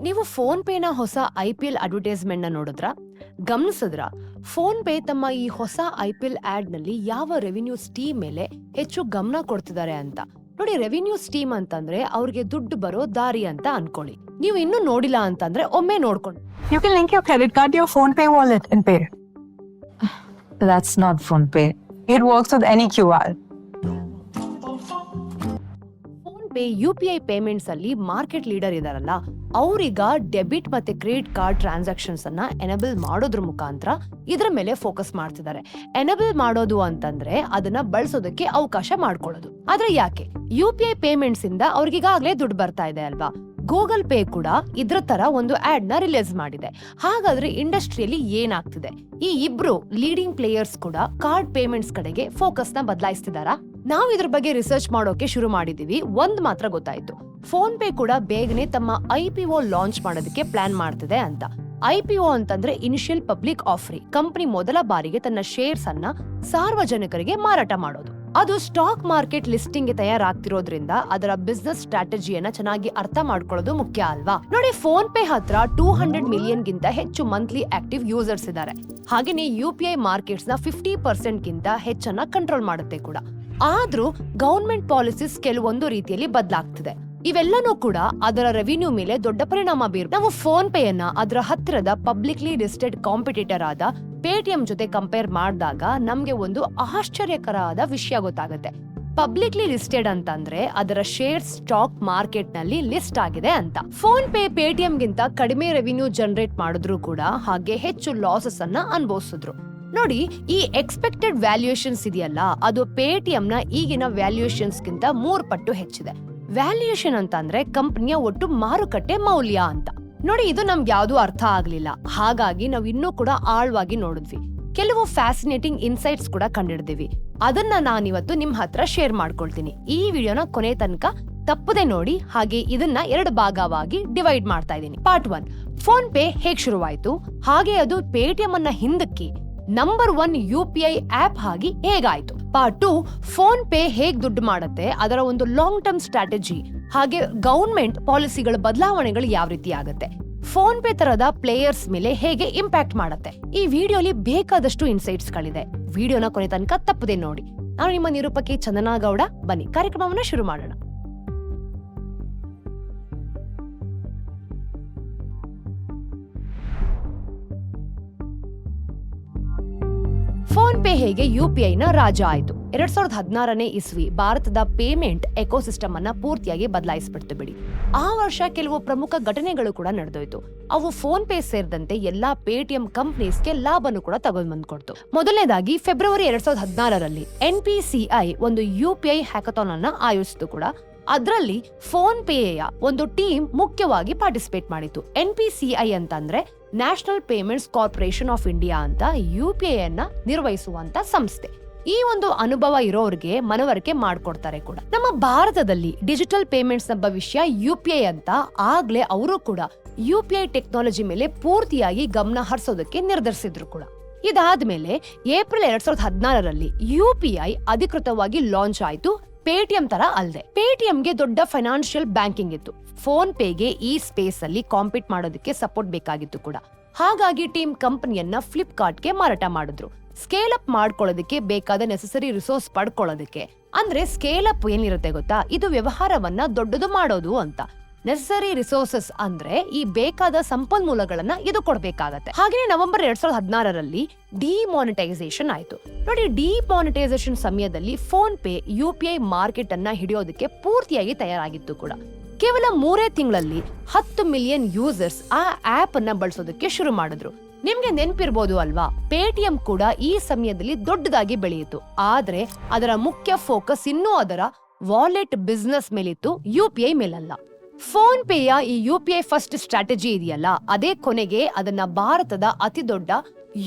ನೀವು ಫೋನ್ ಪೇನ ಹೊಸ I P L ಅಡ್ವರ್ಟೈಸ್ಮೆಂಟ್ನ ನೋಡಿದ್ರ ಗಮನಿಸಿದ್ರ ಫೋನ್ ಪೇ ತಮ್ಮ ಈ ಹೊಸ ಐ ಪಿ ಎಲ್ ಆಡ್ನಲ್ಲಿ ಯಾವ ರೆವಿನ್ಯೂ ಸ್ಟೀಮ್ ಮೇಲೆ ಹೆಚ್ಚು ಗಮನ ಕೊಡ್ತಿದ್ದಾರೆ ಅಂತ ನೋಡಿ, ರೆವಿನ್ಯೂ ಸ್ಟೀಮ್ ಅಂತಂದ್ರೆ ಅವ್ರಿಗೆ ದುಡ್ಡು ಬರೋ ದಾರಿ ಅಂತ ಅನ್ಕೊಳ್ಳಿ ನೀವು ಇನ್ನೂ ನೋಡಿಲ್ಲ ಅಂತಂದ್ರೆ ಒಮ್ಮೆ ನೋಡ್ಕೊಂಡು You can link your credit card to your phone pay wallet and pay. That's not PhonePe. It works with any QR. Pay U P I payments ಅಲ್ಲಿ ಮಾರ್ಕೆಟ್ ಲೀಡರ್ ಇದಾರಲ್ಲ, ಅವ್ರೀಗ ಡೆಬಿಟ್ ಮತ್ತೆ ಕ್ರೆಡಿಟ್ ಕಾರ್ಡ್ ಟ್ರಾನ್ಸಾಕ್ಷನ್ಸ್ ಅನ್ನ enable ಮಾಡೋದ್ರ ಮುಖಾಂತರ ಇದ್ರ ಮೇಲೆ focus ಮಾಡ್ತಿದ್ದಾರೆ ಎನಬಲ್ ಮಾಡೋದು ಅಂತಂದ್ರೆ ಅದನ್ನ ಬಳಸೋದಕ್ಕೆ ಅವಕಾಶ ಮಾಡ್ಕೊಳ್ಳೋದು. ಆದ್ರೆ ಯಾಕೆ? ಯು ಪಿ ಐ ಪೇಮೆಂಟ್ಸ್ ಇಂದ ಅವ್ರಿಗೀಗಾಗ್ಲೇ ದುಡ್ಡು ಬರ್ತಾ ಇದೆ ಅಲ್ವಾ? ಗೂಗಲ್ ಪೇ ಕೂಡ ಇದ್ರ ತರ ಒಂದು ಆಡ್ನ ರಿಲೀಸ್ ಮಾಡಿದೆ. ಹಾಗಾದ್ರೆ ಇಂಡಸ್ಟ್ರಿಯಲ್ಲಿ ಏನಾಗ್ತಿದೆ? ಈ ಇಬ್ರು ಲೀಡಿಂಗ್ ಪ್ಲೇಯರ್ಸ್ ಕೂಡ ಕಾರ್ಡ್ ಪೇಮೆಂಟ್ಸ್ ಕಡೆಗೆ ಫೋಕಸ್ನ ಬದಲಾಯಿಸ್ತಿದಾರಾ? ನಾವು ಇದ್ರ ಬಗ್ಗೆ ರಿಸರ್ಚ್ ಮಾಡೋಕೆ ಶುರು ಮಾಡಿದೀವಿ. ಒಂದ್ ಮಾತ್ರ ಗೊತ್ತಾಯ್ತು. ಫೋನ್ ಪೇ ಕೂಡ ಬೇಗನೆ ತಮ್ಮ ಐ ಪಿ ಒ ಲಾಂಚ್ ಮಾಡೋದಕ್ಕೆ ಪ್ಲಾನ್ ಮಾಡ್ತಿದೆ ಅಂತ. ಐ ಪಿ ಒ ಅಂತಂದ್ರೆ ಇನಿಷಿಯಲ್ ಪಬ್ಲಿಕ್ ಆಫರಿ ಕಂಪನಿ ಮೊದಲ ಬಾರಿಗೆ ತನ್ನ ಶೇರ್ಸ್ ಅನ್ನ ಸಾರ್ವಜನಿಕರಿಗೆ ಮಾರಾಟ ಮಾಡೋದು. ಅದು ಸ್ಟಾಕ್ ಮಾರ್ಕೆಟ್ ಲಿಸ್ಟಿಂಗ್ಗೆ ತಯಾರಾಗ್ತಿರೋದ್ರಿಂದ ಅದರ ಬಿಸ್ನೆಸ್ ಸ್ಟ್ರಾಟಜಿಯನ್ನ ಚೆನ್ನಾಗಿ ಅರ್ಥ ಮಾಡ್ಕೊಳ್ಳೋದು ಮುಖ್ಯ ಅಲ್ವಾ? ನೋಡಿ ಫೋನ್ ಪೇ ಹತ್ರ ಟೂ ಹಂಡ್ರೆಡ್ ಮಿಲಿಯನ್ ಗಿಂತ ಹೆಚ್ಚು ಮಂತ್ಲಿ ಆಕ್ಟಿವ್ ಯೂಸರ್ಸ್ ಇದ್ದಾರೆ ಹಾಗೇನೆ ಯು ಪಿ ಐ ಮಾರ್ಕೆಟ್ಸ್ನ ಫಿಫ್ಟಿ ಪರ್ಸೆಂಟ್ ಗಿಂತ ಹೆಚ್ಚನ್ನ ಕಂಟ್ರೋಲ್ ಮಾಡುತ್ತೆ ಕೂಡ. ಆದ್ರೂ ಗವರ್ಮೆಂಟ್ ಪಾಲಿಸೀಸ್ ಕೆಲವೊಂದು ರೀತಿಯಲ್ಲಿ ಬದಲಾಗ್ತಿದೆ. ಇವೆಲ್ಲನೂ ಕೂಡ ಅದರ ರೆವಿನ್ಯೂ ಮೇಲೆ ದೊಡ್ಡ ಪರಿಣಾಮ ಬೀರ್ ನಾವು ಫೋನ್ ಪೇ ಅನ್ನ ಅದರ ಹತ್ತಿರದ ಪಬ್ಲಿಕ್ಲಿ ಲಿಸ್ಟೆಡ್ ಕಾಂಪಿಟೇಟರ್ ಆದ ಪೇಟಿಎಂ ಜೊತೆ ಕಂಪೇರ್ ಮಾಡಿದಾಗ ನಮ್ಗೆ ಒಂದು ಆಶ್ಚರ್ಯಕರವಾದ ವಿಷಯ ಗೊತ್ತಾಗುತ್ತೆ. ಪಬ್ಲಿಕ್ಲಿ ಲಿಸ್ಟೆಡ್ ಅಂತಂದ್ರೆ ಅದರ ಶೇರ್ ಸ್ಟಾಕ್ ಮಾರ್ಕೆಟ್ನಲ್ಲಿ ಲಿಸ್ಟ್ ಆಗಿದೆ ಅಂತ. ಫೋನ್ ಪೇ ಪೇಟಿಎಂ ಗಿಂತ ಕಡಿಮೆ ರೆವಿನ್ಯೂ ಜನರೇಟ್ ಮಾಡಿದ್ರು ಕೂಡ ಹಾಗೆ ಹೆಚ್ಚು ಲಾಸಸ್ ಅನ್ನ ಅನುಭವಿಸಿದ್ರು. ನೋಡಿ, ಈ ಎಕ್ಸ್ಪೆಕ್ಟೆಡ್ ವ್ಯಾಲ್ಯೂಯೇಷನ್ಸ್ ಇದೆಯಲ್ಲ, ಅದು ಪೇಟಿಎಂ ನ ಈಗಿನ ವ್ಯಾಲ್ಯೂಯೇಷನ್ಸ್ ಗಿಂತ ಮೂರ್ ಪಟ್ಟು ಹೆಚ್ಚಿದೆ. ವ್ಯಾಲ್ಯೂಯೇಷನ್ ಅಂತ ಅಂದ್ರೆ ಕಂಪನಿಯ ಒಟ್ಟು ಮಾರುಕಟ್ಟೆ ಮೌಲ್ಯ ಅಂತ. ನೋಡಿ, ಇದು ನಮ್ಗೆ ಯಾವ್ದು ಅರ್ಥ ಆಗ್ಲಿಲ್ಲ. ಹಾಗಾಗಿ ನಾವು ಇನ್ನೂ ಕೂಡ ಆಳವಾಗಿ ನೋಡಿದ್ವಿ. ಕೆಲವು ಫ್ಯಾಸಿನೇಟಿಂಗ್ ಇನ್ಸೈಟ್ಸ್ ಕೂಡ ಕಂಡಿಡ್ದಿವಿ. ಅದನ್ನ ನಾನಿವತ್ತು ನಿಮ್ ಹತ್ರ ಶೇರ್ ಮಾಡ್ಕೊಳ್ತೀನಿ. ಈ ವಿಡಿಯೋನ ಕೊನೆ ತನಕ ತಪ್ಪದೆ ನೋಡಿ, ಹಾಗೆ ಇದನ್ನ ಎರಡು ಭಾಗವಾಗಿ ಡಿವೈಡ್ ಮಾಡ್ತಾ ಇದ್ದೀನಿ. ಪಾರ್ಟ್ ಒನ್ ಫೋನ್ ಪೇ ಹೇಗ್ ಶುರುವಾಯ್ತು? ಹಾಗೆ ಅದು ಪೇಟಿಎಂ ಅನ್ನ ಹಿಂದಕ್ಕೆ number one U P I app ಆಗಿ ಹೇಗಾಯ್ತು? ಪಾರ್ಟ್ ಟು ಫೋನ್ ಪೇ ಹೇಗ್ ದುಡ್ಡು ಮಾಡುತ್ತೆ, ಅದರ ಒಂದು ಲಾಂಗ್ ಟರ್ಮ್ ಸ್ಟ್ರಾಟಜಿ ಹಾಗೆ ಗೌರ್ಮೆಂಟ್ ಪಾಲಿಸಿಗಳ ಬದಲಾವಣೆಗಳು ಯಾವ ರೀತಿ ಆಗುತ್ತೆ, ಫೋನ್ ಪೇ ತರದ ಪ್ಲೇಯರ್ಸ್ ಮೇಲೆ ಹೇಗೆ ಇಂಪ್ಯಾಕ್ಟ್ ಮಾಡುತ್ತೆ, ಈ ವಿಡಿಯೋಲಿ ಬೇಕಾದಷ್ಟು ಇನ್ಸೈಟ್ಸ್ ಗಳಿದೆ. ವಿಡಿಯೋನ ಕೊನೆ ತನಕ ತಪ್ಪದೆ ನೋಡಿ. ನಾನು ನಿಮ್ಮ ನಿರೂಪಕಿ ಚಂದನಾ ಗೌಡ, ಬನ್ನಿ, ಕಾರ್ಯಕ್ರಮವನ್ನು ಶುರು ಮಾಡೋಣ. ಪೇ ಹೇಗೆ ಯು ಪಿ ಐನ ರಾಜ ಆಯ್ತು. ಎರಡ್ ಸಾವಿರದ ಹದಿನಾರನೇ ಇಸ್ವಿ ಭಾರತದ ಪೇಮೆಂಟ್ ಎಕೋಸಿಸ್ಟಮ್ ಅನ್ನ ಪೂರ್ತಿಯಾಗಿ ಬದಲಾಯಿಸ್ಬಿಡ್ತು ಬಿಡಿ. ಆ ವರ್ಷ ಕೆಲವು ಪ್ರಮುಖ ಘಟನೆಗಳು ಕೂಡ ನಡೆದೋಯ್ತು. ಅವು ಫೋನ್ ಪೇ ಸೇರಿದಂತೆ ಎಲ್ಲಾ ಪೇಟಿಎಂ ಕಂಪ್ನೀಸ್ಗೆ ಲಾಭನು ಕೂಡ ತಗೊಂಡ್ ಬಂದ್ಕೊಡ್ತು ಮೊದಲನೇದಾಗಿ ಫೆಬ್ರವರಿ ಎರಡ್ ಸಾವಿರದ ಹದಿನಾರರಲ್ಲಿ ಎನ್ ಪಿ ಸಿ ಐ ಒಂದು ಯು ಪಿ ಐ ಹ್ಯಾಕಥಾನ್ ಅನ್ನ ಆಯೋಜಿಸಿತು ಕೂಡ. ಅದರಲ್ಲಿ ಫೋನ್ ಪೇಯ ಒಂದು ಟೀಮ್ ಮುಖ್ಯವಾಗಿ ಪಾರ್ಟಿಸಿಪೇಟ್ ಮಾಡಿತ್ತು. ಎನ್ ಪಿ ಸಿ ಐ ಅಂತಂದ್ರೆ National Payments Corporation of India ಅಂತ ಯು ಪಿ ಐ ಅನ್ನ ನಿರ್ವಹಿಸುವಂತ ಸಂಸ್ಥೆ. ಈ ಒಂದು ಅನುಭವ ಇರೋರಿಗೆ ಮನವರಿಕೆ ಮಾಡ್ಕೊಡ್ತಾರೆ ಕೂಡ. ನಮ್ಮ ಭಾರತದಲ್ಲಿ ಡಿಜಿಟಲ್ ಪೇಮೆಂಟ್ಸ್ನ ಭವಿಷ್ಯ ಯು ಪಿ ಐ ಅಂತ ಆಗ್ಲೇ ಅವರು ಕೂಡ ಯು ಪಿ ಐ ಟೆಕ್ನಾಲಜಿ ಮೇಲೆ ಪೂರ್ತಿಯಾಗಿ ಗಮನ ಹರಿಸೋದಕ್ಕೆ ನಿರ್ಧರಿಸಿದ್ರು ಕೂಡ. ಇದಾದ್ಮೇಲೆ ಏಪ್ರಿಲ್ ಎರಡ್ ಸಾವಿರದ ಹದಿನಾರರಲ್ಲಿ ಯು ಪಿ ಐ ಅಧಿಕೃತವಾಗಿ ಲಾಂಚ್ ಆಯ್ತು. ಪೇಟಿಎಂ ತರ ಅಲ್ಲದೆ ಪೇಟಿಎಂಗೆ ದೊಡ್ಡ ಫೈನಾನ್ಷಿಯಲ್ ಬ್ಯಾಂಕಿಂಗ್ ಇತ್ತು. ಫೋನ್ ಪೇಗೆ ಈ ಸ್ಪೇಸ್ ಅಲ್ಲಿ ಕಾಂಪೀಟ್ ಮಾಡೋದಕ್ಕೆ ಸಪೋರ್ಟ್ ಬೇಕಾಗಿತ್ತು ಕೂಡ. ಹಾಗಾಗಿ ಟೀಮ್ ಕಂಪನಿಯನ್ನ ಫ್ಲಿಪ್ಕಾರ್ಟ್ಗೆ ಮಾರಾಟ ಮಾಡಿದ್ರು. ಸ್ಕೇಲ್ ಅಪ್ ಮಾಡ್ಕೊಳ್ಳೋದಕ್ಕೆ ಬೇಕಾದ ನೆಸೆಸರಿ ರಿಸೋರ್ಸ್ ಪಡ್ಕೊಳ್ಳೋದಕ್ಕೆ. ಅಂದ್ರೆ ಸ್ಕೇಲ್ ಅಪ್ ಏನಿರುತ್ತೆ ಗೊತ್ತಾ? ಇದು ವ್ಯವಹಾರವನ್ನ ದೊಡ್ಡದು ಮಾಡೋದು ಅಂತ. ನೆಸೆಸರಿ ರಿಸೋರ್ಸಸ್ ಅಂದ್ರೆ ಈ ಬೇಕಾದ ಸಂಪನ್ಮೂಲಗಳನ್ನ ಇದು ಕೊಡ್ಬೇಕಾಗತ್ತೆ. ಹಾಗೆ ನವೆಂಬರ್ ಎರಡ್ ಸಾವಿರದ ಹದಿನಾರರಲ್ಲಿ ಡಿಮಾನಿಟೈಸೇಷನ್ ಆಯ್ತು. ನೋಡಿ ಡಿಮಾನಿಟೈಸೇಷನ್ ಸಮಯದಲ್ಲಿ PhonePe U P I market ಅನ್ನ ಹಿಡಿಯೋದಕ್ಕೆ ಪೂರ್ತಿಯಾಗಿ ತಯಾರಾಗಿತ್ತು ಕೂಡ. ಕೇವಲ ಮೂರೇ ತಿಂಗಳಲ್ಲಿ ಹತ್ತು ಮಿಲಿಯನ್ ಯೂಸರ್ಸ್ ಆ ಆಪ್ ಅನ್ನ ಬಳಸೋದಕ್ಕೆ ಶುರು ಮಾಡಿದ್ರು. ನಿಮ್ಗೆ ನೆನ್ಪಿರ್ಬೋದು ಅಲ್ವಾ? ಪೇಟಿಎಂ ಕೂಡ ಈ ಸಮಯದಲ್ಲಿ ದೊಡ್ಡದಾಗಿ ಬೆಳೆಯಿತು. ಆದ್ರೆ ಅದರ ಮುಖ್ಯ ಫೋಕಸ್ ಇನ್ನೂ ಅದರ ವಾಲೆಟ್ ಬಿಸ್ನೆಸ್ ಮೇಲಿತ್ತು, ಯು ಪಿ ಐ ಮೇಲಲ್ಲ. ಫೋನ್ ಪೇಯ ಈ U P I first strategy ಇದೆಯಲ್ಲ, ಅದೇ ಕೊನೆಗೆ ಅದನ್ನ ಭಾರತದ ಅತಿ ದೊಡ್ಡ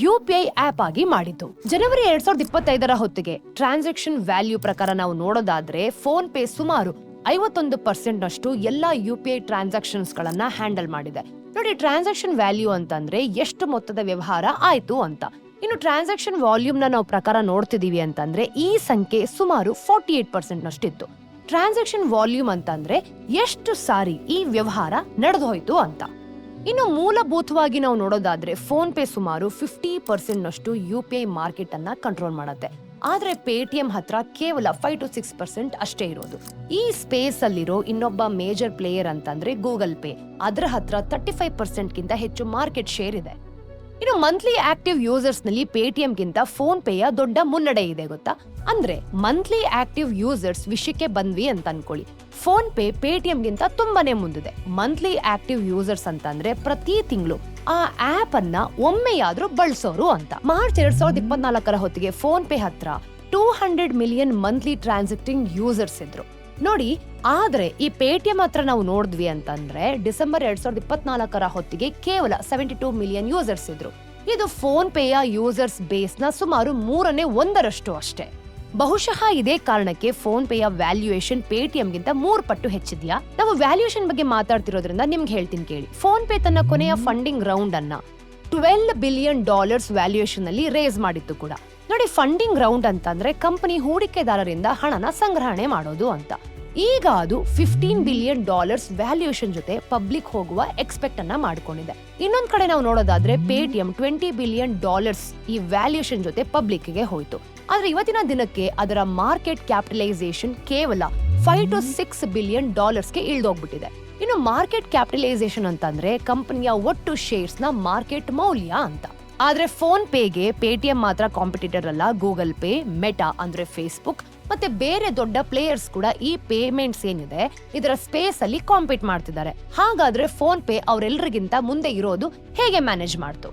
ಯು ಪಿ ಐ ಆಪ್ ಆಗಿ ಮಾಡಿತು. ಜನವರಿ ಎರಡ್ ಸಾವಿರದ ಇಪ್ಪತ್ತೈದರ ಹೊತ್ತಿಗೆ ಟ್ರಾನ್ಸಾಕ್ಷನ್ ವ್ಯಾಲ್ಯೂ ಪ್ರಕಾರ ನಾವು ನೋಡೋದಾದ್ರೆ ಫೋನ್ ಪೇ ಸುಮಾರು ಐವತ್ತೊಂದು ಪರ್ಸೆಂಟ್ ನಷ್ಟು ಎಲ್ಲಾ ಯು ಪಿ ಐ ಟ್ರಾನ್ಸಾಕ್ಷನ್ಸ್ ಗಳನ್ನ ಹ್ಯಾಂಡಲ್ ಮಾಡಿದೆ. ನೋಡಿ, ಟ್ರಾನ್ಸಾಕ್ಷನ್ ವ್ಯಾಲ್ಯೂ ಅಂತಂದ್ರೆ ಎಷ್ಟು ಮೊತ್ತದ ವ್ಯವಹಾರ ಆಯಿತು ಅಂತ. ಇನ್ನು ಟ್ರಾನ್ಸಾಕ್ಷನ್ ವಾಲ್ಯೂಮ್ನ ನಾವು ಪ್ರಕಾರ ನೋಡ್ತಿದ್ದೀವಿ ಅಂತಂದ್ರೆ ಈ ಸಂಖ್ಯೆ ಸುಮಾರು ಫಾರ್ಟಿ ಏಟ್ ಪರ್ಸೆಂಟ್ ನಷ್ಟಿತ್ತು ಟ್ರಾನ್ಸಾಕ್ಷನ್ ವಾಲ್ಯೂಮ್ ಅಂತಂದ್ರೆ ಎಷ್ಟು ಸಾರಿ ಈ ವ್ಯವಹಾರ ನಡೆದು ಹೋಯ್ತು ಅಂತ. ಇನ್ನು ಮೂಲಭೂತವಾಗಿ ನಾವು ನೋಡೋದಾದ್ರೆ ಫೋನ್ ಪೇ ಸುಮಾರು ಫಿಫ್ಟಿ ಪರ್ಸೆಂಟ್ ನಷ್ಟು ಯು ಪಿ ಐ ಮಾರ್ಕೆಟ್ ಅನ್ನ ಕಂಟ್ರೋಲ್ ಮಾಡುತ್ತೆ. ಆದ್ರೆ ಪೇಟಿಎಂ ಹತ್ರ ಕೇವಲ ಫೈವ್ ಟು ಸಿಕ್ಸ್ ಪರ್ಸೆಂಟ್ ಅಷ್ಟೇ ಇರೋದು. ಈ ಸ್ಪೇಸ್ ಅಲ್ಲಿರೋ ಇನ್ನೊಬ್ಬ ಮೇಜರ್ ಪ್ಲೇಯರ್ ಅಂತಂದ್ರೆ ಗೂಗಲ್ ಪೇ ಅದರ ಹತ್ರ ತರ್ಟಿ ಫೈವ್ ಪರ್ಸೆಂಟ್ ಗಿಂತ ಹೆಚ್ಚು ಮಾರ್ಕೆಟ್ ಶೇರ್ ಇದೆ. ಇನ್ನು ಮಂತ್ಲಿ ಆಕ್ಟಿವ್ ಯೂಸರ್ಸ್ನಲ್ಲಿ ಪೇಟಿಎಂ ಗಿಂತ ಫೋನ್ ಪೇಯ ದೊಡ್ಡ ಮುನ್ನಡೆ ಇದೆ ಗೊತ್ತಾ? ಅಂದ್ರೆ ಮಂತ್ಲಿ ಆಕ್ಟಿವ್ ಯೂಸರ್ಸ್ ವಿಷಯಕ್ಕೆ ಬಂದ್ವಿ ಅಂತ ಅನ್ಕೊಳ್ಳಿ. ಫೋನ್ ಪೇ ಪೇಟಿಎಂ ಗಿಂತ ತುಂಬಾನೇ ಮುಂದಿದೆ. ಮಂತ್ಲಿ ಆಕ್ಟಿವ್ ಯೂಸರ್ಸ್ ಅಂತಂದ್ರೆ ಪ್ರತಿ ತಿಂಗಳು ಆ ಆಪ್ ಅನ್ನ ಒಮ್ಮೆಯಾದ್ರೂ ಬಳಸೋರು ಅಂತ. ಮಾರ್ಚ್ ಎರಡ್ ಸಾವಿರದ ಇಪ್ಪತ್ನಾಲ್ಕರ ಹೊತ್ತಿಗೆ ಫೋನ್ ಪೇ ಹತ್ರ two hundred million monthly transacting users ಇದ್ರು. ನೋಡಿ, ಆದ್ರೆ ಈ ಪೇಟಿಎಂ ಹತ್ರ ನಾವು ನೋಡಿದ್ವಿ ಅಂತಂದ್ರೆ ಡಿಸೆಂಬರ್ ಎರಡ್ ಸಾವಿರದ ಇಪ್ಪತ್ನಾಲ್ಕರ ಹೊತ್ತಿಗೆ ಕೇವಲ ಸೆವೆಂಟಿ ಟೂ ಮಿಲಿಯನ್ ಯೂಸರ್ಸ್ ಇದ್ರು. ಇದು ಫೋನ್ ಪೇಯ ಯೂಸರ್ಸ್ ಬೇಸ್ನ ಸುಮಾರು ಮೂರನೇ ಒಂದರಷ್ಟು ಅಷ್ಟೇ. ಬಹುಶಃ ಇದೇ ಕಾರಣಕ್ಕೆ ಫೋನ್ ಪೇಯ ವ್ಯಾಲ್ಯೂಯೇಷನ್ ಪೇಟಿಎಂ ಗಿಂತ ಮೂರ್ ಪಟ್ಟು ಹೆಚ್ಚಿದ್ಯಾ? ನಾವು ವ್ಯಾಲ್ಯೂಯೇಷನ್ ಬಗ್ಗೆ ಮಾತಾಡ್ತಿರೋದ್ರಿಂದ ನಿಮ್ಗೆ ಹೇಳ್ತೀನಿ ಕೇಳಿ. ಫೋನ್ ಪೇ ತನ್ನ ಕೊನೆಯ ಫಂಡಿಂಗ್ ರೌಂಡ್ ಅನ್ನ ಟ್ವೆಲ್ ಬಿಲಿಯನ್ ಡಾಲರ್ಸ್ ವ್ಯಾಲ್ಯೂಯೇಷನ್ ಅಲ್ಲಿ ರೇಸ್ ಮಾಡಿತ್ತು ಕೂಡ. ನೋಡಿ, ಫಂಡಿಂಗ್ ರೌಂಡ್ ಅಂತಂದ್ರೆ ಕಂಪನಿ ಹೂಡಿಕೆದಾರರಿಂದ ಹಣನ ಸಂಗ್ರಹಣೆ ಮಾಡೋದು ಅಂತ. ಈಗ ಅದು ಫಿಫ್ಟೀನ್ ಬಿಲಿಯನ್ ಡಾಲರ್ಸ್ ವ್ಯಾಲ್ಯೂಯೇಷನ್ ಜೊತೆ ಪಬ್ಲಿಕ್ ಹೋಗುವ ಎಕ್ಸ್ಪೆಕ್ಟ್ ಅನ್ನ ಮಾಡ್ಕೊಂಡಿದೆ. ಇನ್ನೊಂದ್ ಕಡೆ ನಾವು ನೋಡೋದಾದ್ರೆ ಪೇಟಿಎಂ ಟ್ವೆಂಟಿ ಬಿಲಿಯನ್ ಡಾಲರ್ಸ್ ಈ ವ್ಯಾಲ್ಯೂಯೇಷನ್ ಜೊತೆ ಪಬ್ಲಿಕ್ಗೆ ಹೋಯ್ತು. ಆದ್ರೆ ಇವತ್ತಿನ ದಿನಕ್ಕೆ ಅದರ ಮಾರ್ಕೆಟ್ ಕ್ಯಾಪಿಟಲೈಸೇಷನ್ ಕೇವಲ ಫೈವ್ ಟು ಸಿಕ್ಸ್ ಬಿಲಿಯನ್ ಡಾಲರ್ಸ್ಗೆ ಇಳ್ದೋಗ್ಬಿಟ್ಟಿದೆ. ಇನ್ನು ಮಾರ್ಕೆಟ್ ಕ್ಯಾಪಿಟಲೈಸೇಷನ್ ಅಂತಂದ್ರೆ ಕಂಪನಿಯ ಒಟ್ಟು ಶೇರ್ಸ್ನ ಮಾರ್ಕೆಟ್ ಮೌಲ್ಯ ಅಂತ. ಆದ್ರೆ ಫೋನ್ ಪೇಗೆ ಪೇಟಿಎಂ ಮಾತ್ರ ಕಾಂಪಿಟೇಟರ್ ಅಲ್ಲ ಗೂಗಲ್ ಪೇ ಮೆಟಾ ಅಂದ್ರೆ ಫೇಸ್ಬುಕ್ ಮತ್ತೆ ಬೇರೆ ದೊಡ್ಡ ಪ್ಲೇಯರ್ಸ್ ಕೂಡ ಈ ಪೇಮೆಂಟ್ಸ್ ಏನಿದೆ, ಇದರ ಸ್ಪೇಸ್ ಅಲ್ಲಿ ಕಾಂಪೀಟ್ ಮಾಡ್ತಿದ್ದಾರೆ. ಹಾಗಾದ್ರೆ ಫೋನ್ ಪೇ ಅವರೆಲ್ಲರಿಗಿಂತ ಮುಂದೆ ಇರೋದು ಹೇಗೆ ಮ್ಯಾನೇಜ್ ಮಾಡ್ತು?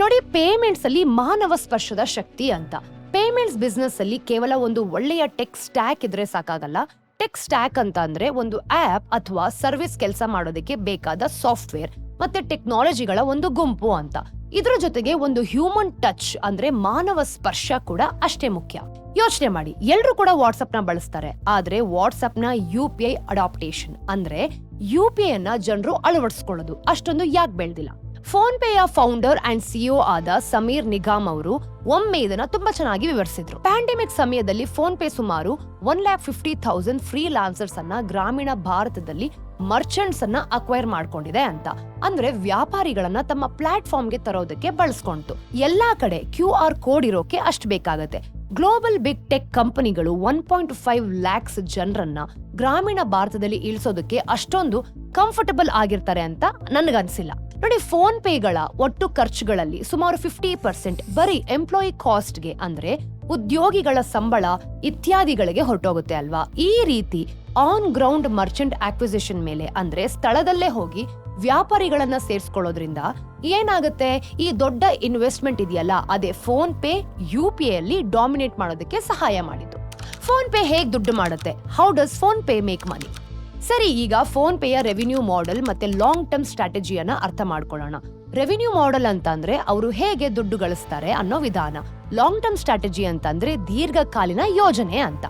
ನೋಡಿ ಪೇಮೆಂಟ್ಸ್ ಅಲ್ಲಿ ಮಾನವ ಸ್ಪರ್ಶದ ಶಕ್ತಿ ಅಂತ. ಪೇಮೆಂಟ್ಸ್ ಬಿಸ್ನೆಸ್ ಅಲ್ಲಿ ಕೇವಲ ಒಂದು ಒಳ್ಳೆಯ ಟೆಕ್ ಸ್ಟ್ಯಾಕ್ ಇದ್ರೆ ಸಾಕಾಗಲ್ಲ. ಟೆಕ್ ಸ್ಟ್ಯಾಕ್ ಅಂತ ಅಂದ್ರೆ ಒಂದು ಆಪ್ ಅಥವಾ ಸರ್ವಿಸ್ ಕೆಲಸ ಮಾಡೋದಕ್ಕೆ ಬೇಕಾದ ಸಾಫ್ಟ್ವೇರ್ ಮತ್ತೆ ಟೆಕ್ನಾಲಜಿಗಳ ಒಂದು ಗುಂಪು ಅಂತ. ಇದ್ರ ಜೊತೆಗೆ ಒಂದು ಹ್ಯೂಮನ್ ಟಚ್ ಅಂದ್ರೆ ಮಾನವ ಸ್ಪರ್ಶ ಕೂಡ ಅಷ್ಟೇ ಮುಖ್ಯ. ಯೋಚನೆ ಮಾಡಿ, ಎಲ್ರು ಕೂಡ ವಾಟ್ಸ್ಆಪ್ನ ಬಳಸ್ತಾರೆ. ಆದ್ರೆ ವಾಟ್ಸ್ಆಪ್ನ ಯು ಪಿ ಐ ಅಡಾಪ್ಟೇಷನ್ ಅಂದ್ರೆ ಯು ಪಿ ಐ ಅನ್ನ ಜನರು ಅಳವಡಿಸ್ಕೊಳ್ಳೋದು. ಅಷ್ಟೊಂದು ಯಾಕೆ ಬೆಳೆದಿಲ್ಲ. ಫೋನ್ ಪೇಯ ಫೌಂಡರ್ ಅಂಡ್ ಸಿಇಒ ಆದ ಸಮೀರ್ ನಿಗಾಮ್ ಅವರು ಒಮ್ಮೆ ಇದನ್ನ ತುಂಬಾ ಚೆನ್ನಾಗಿ ವಿವರಿಸಿದ್ರು. ಪ್ಯಾಂಡೆಮಿಕ್ ಸಮಯದಲ್ಲಿ ಫೋನ್ ಪೇ ಸುಮಾರು one lakh fifty thousand freelancers ಅನ್ನ ಗ್ರಾಮೀಣ ಭಾರತದಲ್ಲಿ ಮರ್ಚೆಂಟ್ಸ್ ಅನ್ನ ಅಕ್ವೈರ್ ಮಾಡ್ಕೊಂಡಿದೆ ಅಂತ. ಅಂದ್ರೆ ವ್ಯಾಪಾರಿಗಳನ್ನ ತಮ್ಮ ಪ್ಲಾಟ್ಫಾರ್ಮ್ಗೆ ತರೋದಕ್ಕೆ ಬಳಸ್ಕೊಂತು ಎಲ್ಲಾ ಕಡೆ ಕ್ಯೂ ಆರ್ ಕೋಡ್ ಇರೋಕೆ ಅಷ್ಟು ಬೇಕಾಗತ್ತೆ. ಗ್ಲೋಬಲ್ ಬಿಗ್ ಟೆಕ್ ಕಂಪನಿಗಳು ಒನ್ ಪಾಯಿಂಟ್ ಫೈವ್ ಲ್ಯಾಕ್ಸ್ ಜನರನ್ನ ಗ್ರಾಮೀಣ ಭಾರತದಲ್ಲಿ ಇಳಿಸೋದಕ್ಕೆ ಅಷ್ಟೊಂದು ಕಂಫರ್ಟಬಲ್ ಆಗಿರ್ತಾರೆ ಅಂತ ನನಗನ್ಸಿಲ್ಲ. ನೋಡಿ ಫೋನ್ ಪೇಗಳ ಒಟ್ಟು ಖರ್ಚುಗಳಲ್ಲಿ ಸುಮಾರು ಫಿಫ್ಟಿ ಪರ್ಸೆಂಟ್ ಬರೀ ಎಂಪ್ಲಾಯಿ ಕಾಸ್ಟ್ಗೆ ಅಂದ್ರೆ ಉದ್ಯೋಗಿಗಳ ಸಂಬಳ ಇತ್ಯಾದಿಗಳಿಗೆ ಹೊರಟೋಗುತ್ತೆ ಅಲ್ವಾ? ಈ ರೀತಿ ಆನ್ ಗ್ರೌಂಡ್ ಮರ್ಚೆಂಟ್ ಆಕ್ವಿಸಿಷನ್ ಮೇಲೆ, ಅಂದ್ರೆ ಸ್ಥಳದಲ್ಲೇ ಹೋಗಿ ವ್ಯಾಪಾರಿಗಳನ್ನ ಸೇರಿಸ್ಕೊಳ್ಳೋದ್ರಿಂದ ಏನಾಗುತ್ತೆ? ಈ ದೊಡ್ಡ ಇನ್ವೆಸ್ಟ್ಮೆಂಟ್ ಇದೆಯಲ್ಲ, ಅದೇ ಫೋನ್ ಪೇ ಯು ಪಿ ಅಲ್ಲಿ ಡಾಮಿನೇಟ್ ಮಾಡೋದಕ್ಕೆ ಸಹಾಯ ಮಾಡಿತು ಫೋನ್ ಪೇ ಹೇಗೆ ದುಡ್ಡು ಮಾಡುತ್ತೆ? How does PhonePe make money ಸರಿ, ಈಗ ಫೋನ್ ಪೇಯ ರೆವಿನ್ಯೂ ಮಾಡೆಲ್ ಮತ್ತೆ ಲಾಂಗ್ ಟರ್ಮ್ ಸ್ಟ್ರಾಟಜಿಯನ್ನ ಅರ್ಥ ಮಾಡ್ಕೊಳ್ಳೋಣ. ರೆವಿನ್ಯೂ ಮಾಡೆಲ್ ಅಂತಂದ್ರೆ ಅವರು ಹೇಗೆ ದುಡ್ಡು ಗಳಿಸ್ತಾರೆ ಅನ್ನೋ ವಿಧಾನ. ಲಾಂಗ್ ಟರ್ಮ್ ಸ್ಟ್ರಾಟಜಿ ಅಂತಂದ್ರೆ ದೀರ್ಘಕಾಲೀನ ಯೋಜನೆ ಅಂತ.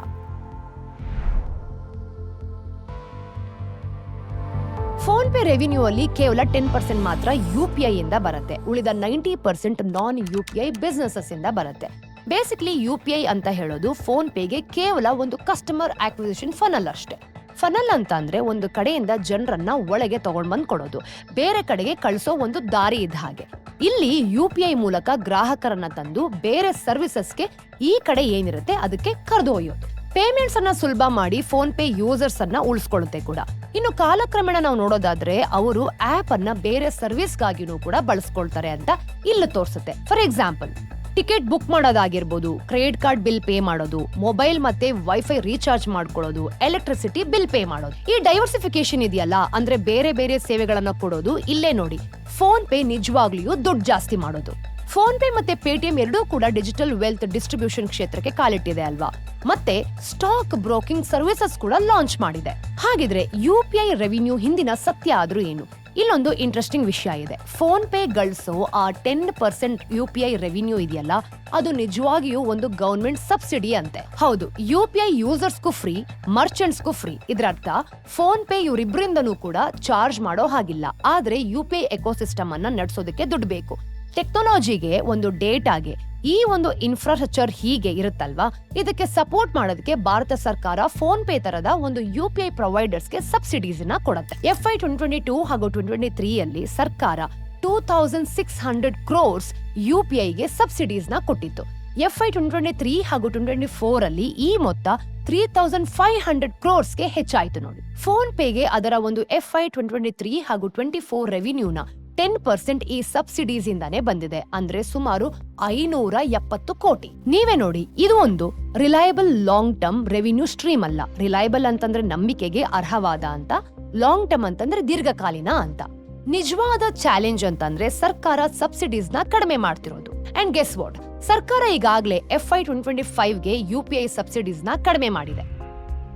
ಫೋನ್ ಪೇ ರೆವಿನ್ಯೂ ಅಲ್ಲಿ ಕೇವಲ ಟೆನ್ ಪರ್ಸೆಂಟ್ ಮಾತ್ರ ಯು ಪಿ ಐ ಇಂದ ಬರುತ್ತೆ. ಉಳಿದ ninety percent non U P I businesses ಇಂದ ಬರುತ್ತೆ. ಬೇಸಿಕ್ಲಿ ಯು ಪಿ ಐ ಅಂತ ಹೇಳೋದು ಫೋನ್ ಪೇಗೆ ಕೇವಲ ಒಂದು ಕಸ್ಟಮರ್ ಆಕ್ವಿಸಿಷನ್ ಫನಲ್ ಅಷ್ಟೇ. ಫನಲ್ ಅಂತ ಅಂದ್ರೆ ಒಂದು ಕಡೆಯಿಂದ ಜನರನ್ನ ಒಳಗೆ ತಗೊಂಡ್ ಬಂದ್ ಕೊಡೋದು. ಬೇರೆ ಕಡೆಗೆ ಕಳಿಸೋ ಒಂದು ದಾರಿ ಇದ್ದ ಹಾಗೆ. ಇಲ್ಲಿ ಯು ಪಿ ಐ ಮೂಲಕ ಗ್ರಾಹಕರನ್ನ ತಂದು ಬೇರೆ ಸರ್ವಿಸಸ್ಗೆ ಈ ಕಡೆ ಏನಿರುತ್ತೆ ಅದಕ್ಕೆ ಕರೆದೊಯ್ಯೋದು ಪೇಮೆಂಟ್ಸ್ ಅನ್ನ ಸುಲಭ ಮಾಡಿ ಫೋನ್ ಪೇ ಯೂಸರ್ಸ್ ಅನ್ನ ಉಳಿಸ್ಕೊಳ್ಳುತ್ತೆ ಕೂಡ. ಇನ್ನು ಕಾಲಕ್ರಮೇಣ ನಾವು ನೋಡೋದಾದ್ರೆ ಅವರು ಆಪ್ ಅನ್ನ ಬೇರೆ ಸರ್ವಿಸ್ಗಾಗಿನೂ ಕೂಡ ಬಳಸ್ಕೊಳ್ತಾರೆ ಅಂತ ಇಲ್ಲಿ ತೋರಿಸುತ್ತೆ. ಫಾರ್ ಎಕ್ಸಾಂಪಲ್ ಟಿಕೆಟ್ ಬುಕ್ ಮಾಡೋದಾಗಿರ್ಬೋದು ಕ್ರೆಡಿಟ್ ಕಾರ್ಡ್ ಬಿಲ್ ಪೇ ಮಾಡೋದು ಮೊಬೈಲ್ ಮತ್ತೆ ವೈಫೈ ರೀಚಾರ್ಜ್ ಮಾಡ್ಕೊಳ್ಳೋದು ಎಲೆಕ್ಟ್ರಿಸಿಟಿ ಬಿಲ್ ಪೇ ಮಾಡೋದು. ಈ ಡೈವರ್ಸಿಫಿಕೇಶನ್ ಇದೆಯಲ್ಲ, ಅಂದ್ರೆ ಬೇರೆ ಬೇರೆ ಸೇವೆಗಳನ್ನ ಕೊಡೋದು ಇಲ್ಲೇ ನೋಡಿ. ಫೋನ್ ಪೇ ನಿಜವಾಗ್ಲಿಯೂ ದುಡ್ಡು ಜಾಸ್ತಿ ಮಾಡೋದು. ಫೋನ್ ಪೇ ಮತ್ತೆ ಪೇಟಿಎಂ ಎರಡೂ ಕೂಡ ಡಿಜಿಟಲ್ ವೆಲ್ತ್ ಡಿಸ್ಟ್ರಿಬ್ಯೂಷನ್ ಕ್ಷೇತ್ರಕ್ಕೆ ಕಾಲಿಟ್ಟಿದೆ ಅಲ್ವಾ? ಮತ್ತೆ ಸ್ಟಾಕ್ ಬ್ರೋಕಿಂಗ್ ಸರ್ವಿಸಸ್ ಕೂಡ ಲಾಂಚ್ ಮಾಡಿದೆ. ಹಾಗಿದ್ರೆ ಯು ಪಿ ಐ ರೆವಿನ್ಯೂ ಹಿಂದಿನ ಸತ್ಯ ಆದ್ರೂ ಏನು? ಇಲ್ಲೊಂದು ಇಂಟ್ರೆಸ್ಟಿಂಗ್ ವಿಷಯ ಇದೆ. ಫೋನ್ ಪೇ ಗಳಿಸೋ ಆ ten percent U P I revenue ಇದೆಯಲ್ಲ, ಅದು ನಿಜವಾಗಿಯೂ ಒಂದು ಗವರ್ಮೆಂಟ್ ಸಬ್ಸಿಡಿ ಅಂತೆ. ಹೌದು, ಯು ಪಿ ಐ ಯೂಸರ್ಸ್ಗೂ ಫ್ರೀ, ಮರ್ಚೆಂಟ್ಸ್ಗೂ ಫ್ರೀ. ಇದರರ್ಥ ಫೋನ್ ಪೇ ಇವರಿಬ್ಬರಿಂದನೂ ಕೂಡ ಚಾರ್ಜ್ ಮಾಡೋ ಹಾಗಿಲ್ಲ. ಆದ್ರೆ ಯು ಪಿ ಐ ಎಕೋಸಿಸ್ಟಮ್ ಅನ್ನ ನಡೆಸೋದಕ್ಕೆ ದುಡ್ಡು ಬೇಕು. ಟೆಕ್ನಾಲಜಿಗೆ ಒಂದು ಡೇಟಾಗೆ ಈ ಒಂದು ಇನ್ಫ್ರಾಸ್ಟ್ರಕ್ಚರ್ ಹೀಗೆ ಇರುತ್ತಲ್ವಾ? ಇದಕ್ಕೆ ಸಪೋರ್ಟ್ ಮಾಡೋದಕ್ಕೆ ಭಾರತ ಸರ್ಕಾರ ಫೋನ್ ಪೇ ತರದ ಒಂದು ಯು ಪಿ ಐ ಪ್ರೊವೈಡರ್ಸ್ಗೆ ಸಬ್ಸಿಡೀಸ್ನ ಕೊಡುತ್ತೆ. F Y twenty twenty two ಹಾಗೂ ಟ್ವೆಂಟಿ ಟ್ವೆಂಟಿ ತ್ರೀ ಅಲ್ಲಿ ಸರ್ಕಾರ two thousand six hundred crores U P ಐಗೆ ಸಬ್ಸಿಡೀಸ್ನ ಕೊಟ್ಟಿತ್ತು. F Y twenty twenty three ಹಾಗೂ ಟ್ವೆಂಟಿ ಟ್ವೆಂಟಿ ಫೋರ್ ಅಲ್ಲಿ ಈ ಮೊತ್ತ ತ್ರೀ ತೌಸಂಡ್ ಫೈವ್ ಹಂಡ್ರೆಡ್ ಕ್ರೋರ್ಸ್ಗೆ ಹೆಚ್ಚಾಯಿತು ನೋಡಿ. ಫೋನ್ ಪೇಗೆ ಅದರ ಒಂದು F Y twenty twenty three ಹಾಗೂ ಟ್ವೆಂಟಿ ಫೋರ್ ರೆವಿನ್ಯೂನ ಟೆನ್ ಪರ್ಸೆಂಟ್ ಈ ಸಬ್ಸಿಡೀಸ್ ಇಂದಾನೆ ಬಂದಿದೆ. ಅಂದ್ರೆ ಸುಮಾರು ಐನೂರ ಎಪ್ಪತ್ತು ಕೋಟಿ. ನೀವೇ ನೋಡಿ, ಇದು ಒಂದು reliable long term revenue stream ಅಲ್ಲ. ರಿಲಯಬಲ್ ಅಂತಂದ್ರೆ ನಂಬಿಕೆಗೆ ಅರ್ಹವಾದ ಅಂತ ಲಾಂಗ್ ಟರ್ಮ್ ಅಂತಂದ್ರೆ ದೀರ್ಘಕಾಲೀನ ಅಂತ. ನಿಜವಾದ ಚಾಲೆಂಜ್ ಅಂತಂದ್ರೆ ಸರ್ಕಾರ ಸಬ್ಸಿಡೀಸ್ನ ಕಡಿಮೆ ಮಾಡ್ತಿರೋದು. ಅಂಡ್ ಗೆಸ್ ವಾಟ್ ಸರ್ಕಾರ ಈಗಾಗಲೇ ಎಫ್ ಐ ಟ್ವೆಂಟಿ ಟ್ವೆಂಟಿ ಫೈವ್ಗೆ ಯು ಪಿ ಐ ಸಬ್ಸಿಡೀಸ್ನ ಕಡಿಮೆ ಮಾಡಿದೆ.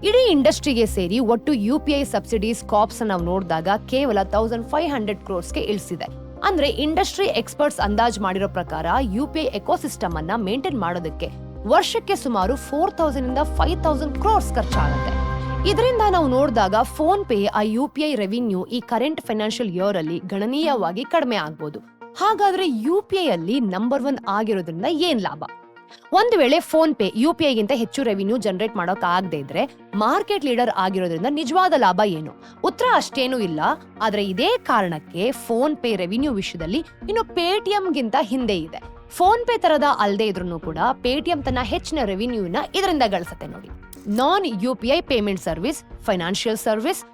ಇಡೀ ಇಂಡಸ್ಟ್ರಿಗೆ ಸೇರಿ ಒಟ್ಟು U P I subsidies caps ನಾವು ನೋಡಿದಾಗ ಕೇವಲ ತೌಸಂಡ್ ಫೈವ್ ಹಂಡ್ರೆಡ್ ಕ್ರೋರ್ಸ್ಗೆ ಇಳಿಸಿದೆ. ಅಂದ್ರೆ ಇಂಡಸ್ಟ್ರಿ ಎಕ್ಸ್ಪರ್ಟ್ಸ್ ಅಂದಾಜ್ ಮಾಡಿರೋ ಪ್ರಕಾರ ಯು ಪಿ ಐ ಎಕೋಸಿಸ್ಟಮ್ ಅನ್ನ ಮೇಂಟೈನ್ ಮಾಡೋದಕ್ಕೆ ವರ್ಷಕ್ಕೆ ಸುಮಾರು ಫೋರ್ ತೌಸಂಡ್ ಇಂದ ಫೈವ್ ತೌಸಂಡ್ ಕ್ರೋರ್ಸ್ ಖರ್ಚಾಗುತ್ತೆ. ಇದರಿಂದ ನಾವು ನೋಡಿದಾಗ ಫೋನ್ ಪೇ ಆ ಯು ಪಿ ಐ ರೆವಿನ್ಯೂ ಈ ಕರೆಂಟ್ ಫೈನಾನ್ಷಿಯಲ್ ಇಯರ್ ಅಲ್ಲಿ ಗಣನೀಯವಾಗಿ ಕಡಿಮೆ ಆಗ್ಬೋದು. ಹಾಗಾದ್ರೆ ಯು ಪಿ ಐ ಅಲ್ಲಿ ನಂಬರ್ ಒನ್ ಆಗಿರೋದ್ರಿಂದ ಏನ್ ಲಾಭ? ಒಂದು ವೇಳೆ ಫೋನ್ ಪೇ, ಯು ಪಿ ಐಗಿಂತ ಹೆಚ್ಚು ರೆವಿನ್ಯೂ ಜನರೇಟ್ ಮಾಡೋಕ್ ಆಗದೆ ಇದ್ರೆ ಮಾರ್ಕೆಟ್ ಲೀಡರ್ ಆಗಿರೋದ್ರಿಂದ ನಿಜವಾದ ಲಾಭ ಏನು? ಉತ್ತರ ಅಷ್ಟೇನೂ ಇಲ್ಲ. ಆದ್ರೆ ಇದೇ ಕಾರಣಕ್ಕೆ ಫೋನ್ ಪೇ ರೆವಿನ್ಯೂ ವಿಷಯದಲ್ಲಿ ಇನ್ನು ಪೇಟಿಎಂಗಿಂತ ಹಿಂದೆ ಇದೆ. ಫೋನ್ ಪೇ ತರದ ಅಲ್ಲದೆ ಇದ್ರೂ ಕೂಡ ಪೇಟಿಎಂ ತನ್ನ ಹೆಚ್ಚಿನ ರೆವಿನ್ಯೂನ ಇದರಿಂದ ಗಳಿಸುತ್ತೆ ನೋಡಿ. Non U P I payment service financial service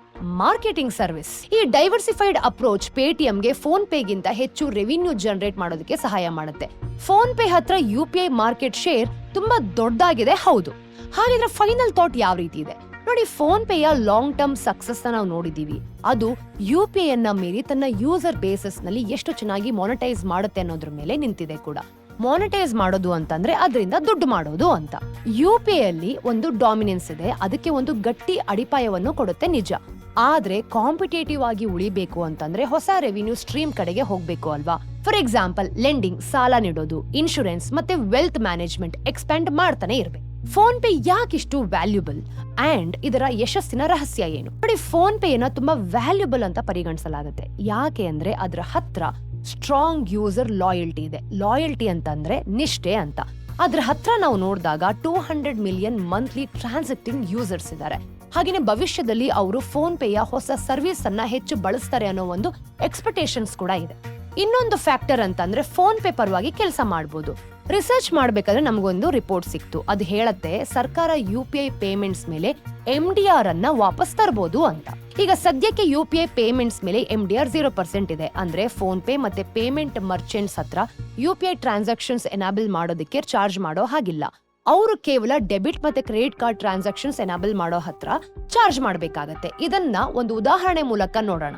marketing service. ಈ ಡೈವರ್ಸಿಫೈಡ್ ಅಪ್ರೋಚ್ ಪೇಟಿಎಂಗೆ ಫೋನ್ ಪೇಗಿಂತ ಹೆಚ್ಚು ರೆವಿನ್ಯೂ ಜನರೇಟ್ ಮಾಡೋದಕ್ಕೆ ಸಹಾಯ ಮಾಡುತ್ತೆ. ಫೋನ್ ಪೇ ಹತ್ರ U P I market share ತುಂಬಾ ದೊಡ್ಡದಾಗಿದೆ, ಹೌದು. ಹಾಗಿದ್ರೆ ಫೈನಲ್ ಥಾಟ್ ಯಾವ ರೀತಿ ಇದೆ? ನೋಡಿ, ಫೋನ್ ಪೇಯ ಲಾಂಗ್ ಟರ್ಮ್ ಸಕ್ಸಸ್ ನಾವು ನೋಡಿದೀವಿ. ಅದು ಯು ಪಿ ಅನ್ನ ಮೀರಿ ತನ್ನ ಯೂಸರ್ ಬೇಸಸ್ನಲ್ಲಿ ಎಷ್ಟು ಚೆನ್ನಾಗಿ ಮಾನಿಟೈಸ್ ಮಾಡುತ್ತೆ ಅನ್ನೋದ್ರ ಮೇಲೆ ನಿಂತಿದೆ ಕೂಡ. ಮಾನಿಟೈಸ್ ಮಾಡೋದು ಅಂತಂದ್ರೆ ಅದರಿಂದ ದುಡ್ಡು ಮಾಡೋದು ಅಂತ. ಯು ಪಿ ಅಲ್ಲಿ ಒಂದು ಡಾಮಿನೆನ್ಸ್ ಇದೆ, ಅದಕ್ಕೆ ಒಂದು ಗಟ್ಟಿ ಅಡಿಪಾಯವನ್ನು ಕೊಡುತ್ತೆ ನಿಜ. ಆದ್ರೆ ಕಾಂಪಿಟೇಟಿವ್ ಆಗಿ ಉಳಿಬೇಕು ಅಂತಂದ್ರೆ ಹೊಸ ರೆವಿನ್ಯೂ ಸ್ಟ್ರೀಮ್ ಕಡೆಗೆ ಹೋಗ್ಬೇಕು ಅಲ್ವಾ? ಫಾರ್ ಎಕ್ಸಾಂಪಲ್ ಲೆಂಡಿಂಗ್ ಸಾಲ ನೀಡೋದು ಇನ್ಶೂರೆನ್ಸ್ ಮತ್ತೆ ವೆಲ್ತ್ ಮ್ಯಾನೇಜ್ಮೆಂಟ್ ಎಕ್ಸ್ಪ್ಯಾಂಡ್ ಮಾಡ್ತಾನೆ ಇರ್ಬೇಕು. ಫೋನ್ ಪೇ ಯಾಕಿಷ್ಟು ವ್ಯಾಲ್ಯೂಬಲ್ ಅಂಡ್ ಇದರ ಯಶಸ್ಸಿನ ರಹಸ್ಯ ಏನು? ನೋಡಿ ಫೋನ್ ಪೇನ ತುಂಬಾ ವ್ಯಾಲ್ಯೂಬಲ್ ಅಂತ ಪರಿಗಣಿಸಲಾಗುತ್ತೆ. ಯಾಕೆ ಅಂದ್ರೆ ಅದರ ಹತ್ರ ಸ್ಟ್ರಾಂಗ್ ಯೂಸರ್ ಲಾಯಲ್ಟಿ ಇದೆ. ಲಾಯಲ್ಟಿ ಅಂತಂದ್ರೆ ನಿಷ್ಠೆ ಅಂತ. ಅದ್ರ ಹತ್ರ ನಾವು ನೋಡಿದಾಗ two hundred million monthly transacting users ಇದ್ದಾರೆ ಹಾಗೇನೆ ಭವಿಷ್ಯದಲ್ಲಿ ಅವರು ಫೋನ್ ಪೇಯ ಹೊಸ ಸರ್ವಿಸ್ ಅನ್ನ ಹೆಚ್ಚು ಬಳಸ್ತಾರೆ ಅನ್ನೋ ಒಂದು ಎಕ್ಸ್ಪೆಕ್ಟೇಷನ್ಸ್ ಕೂಡ ಇದೆ. ಇನ್ನೊಂದು ಫ್ಯಾಕ್ಟರ್ ಅಂತಂದ್ರೆ ಫೋನ್ ಪೇ ಪರವಾಗಿ ಕೆಲಸ ಮಾಡಬಹುದು ರಿಸರ್ಚ್ ಮಾಡ್ಬೇಕಾದ್ರೆ ನಮಗೊಂದು ರಿಪೋರ್ಟ್ ಸಿಕ್ತು. ಅದು ಹೇಳತ್ತೆ, ಸರ್ಕಾರ ಯು ಪಿ ಐ ಪೇಮೆಂಟ್ಸ್ ಮೇಲೆ ಎಂ ಡಿ ಆರ್ ಅನ್ನ ವಾಪಸ್ ತರಬಹುದು ಅಂತ. ಈಗ ಸದ್ಯಕ್ಕೆ ಯು ಪಿ ಐ ಪೇಮೆಂಟ್ಸ್ ಮೇಲೆ M D R zero percent ಇದೆ. ಅಂದ್ರೆ ಫೋನ್ ಪೇ ಮತ್ತೆ ಪೇಮೆಂಟ್ ಮರ್ಚೆಂಟ್ಸ್ ಹತ್ರ U P I transactions enable ಮಾಡೋದಕ್ಕೆ ಚಾರ್ಜ್ ಮಾಡೋ ಹಾಗಿಲ್ಲ. ಅವರು ಕೇವಲ ಡೆಬಿಟ್ ಮತ್ತೆ ಕ್ರೆಡಿಟ್ ಕಾರ್ಡ್ ಟ್ರಾನ್ಸಾಕ್ಷನ್ಸ್ ಎನಾಬಲ್ ಮಾಡೋ ಹತ್ರ ಚಾರ್ಜ್ ಮಾಡಬೇಕಾಗತ್ತೆ. ಇದನ್ನ ಒಂದು ಉದಾಹರಣೆ ಮೂಲಕ ನೋಡೋಣ.